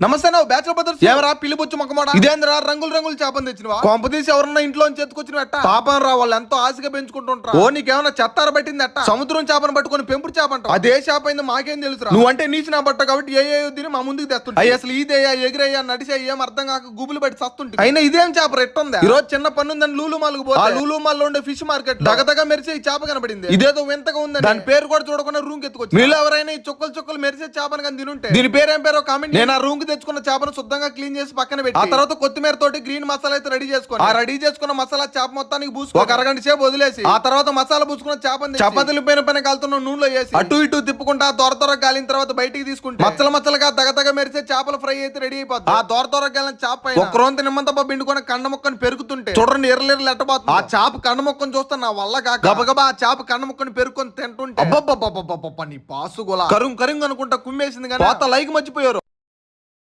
నమస్తే నువ్వు bachelor brothers. ఎవరా పిలిపొచ్చు మొక్కమాట ఇదేంద్రా రంగులు రంగులు చేపని తెచ్చినవా? కొంపదీసి ఎవరన్నా ఇంట్లో ఎత్తుకొచ్చిన ఎట్ట? పాపం రా వాళ్ళు ఎంతో ఆశగా పెంచుకుంటుంటారు ఓ నీకేమైనా చెత్తార పట్టింది అట్ట సముద్రం చేపను పట్టుకొని పెంపుడు చేప అంటావు. అదే చేప అయింది మాకేం తెలుసు నువ్వంటే నీచి నా బట్ట కాబట్టి ఏ ఏ దీని మా ముందుకు తెస్తుంటా. అయ్యి అసలు ఇదేయా ఎగిరయ్యా నడిచా ఏం అర్థం కాక గుబులు పట్టి సస్తుంటే అయినా ఇదేం చేప? ఎట్టుంది ఈ రోజు చిన్న పన్ను ఉందని లూలు మాలకు పోతే ఆ లూలు మాల్లో ఉండే ఫిష్ మార్కెట్ దగదగా మెరిసే ఈ చేప కనబడింది. ఇదేదో వింతగా ఉందని. దాని పేరు కూడా చూడకుండా రూమ్ ఎత్తుకొచ్చి మీరు ఎవరైనా ఈ చుక్కలు చుక్కలు మెరిసే చేపను కానీ తినుంటే. దీని పేరు ఏం పేరో కామెంట్ నేను ఆ రూమ్ తెచ్చుకున్న చేపను శుద్ధంగా క్లీన్ చేసి పక్కన పెట్టి ఆ తర్వాత కొత్తిమీర తోటి గ్రీన్ మసాలా అయితే రెడీ చేసుకొని ఆ రెడీ చేసుకున్న మసాలా చేప మొత్తానికి పూసుకో ఒక అరగంట సేపు వదిలేసి ఆ తర్వాత మసాలా పూసుకున్న చేపని చపాతీలు పైన పైన కాలుతున్న నూనెలో వేసి అటు ఇటు తిప్పుకుంటా దొర దొర గాలిన తర్వాత బయటికి తీసుకుంటే మచ్చల మచ్చలుగా దగదగ మెరిసే చేపల ఫ్రై అయితే రెడీ అయిపోతుంది ఆ దొర దొర గాలిన చేప పైన ఒక రోంత నిమ్మంతపా పిండుకొని కండ మొక్కని పెరుగుతుంటే చూడండి ఎర్రలేరు ఎట్టబోతుంది ఆ చేప కండ మొక్కను చూస్తే నా వల్ల కాక గబగబా ఆ చేప కండ మొక్కని పెరుక్కొని తింటుంటే అబ్బబ్బబ్బబ్బబ్బబ్బ నీ పాసుగోల. కరుం కరుంగ్ అనుకుంటా కుమ్మేసింది కానీ లైక్ మర్చిపోయారు.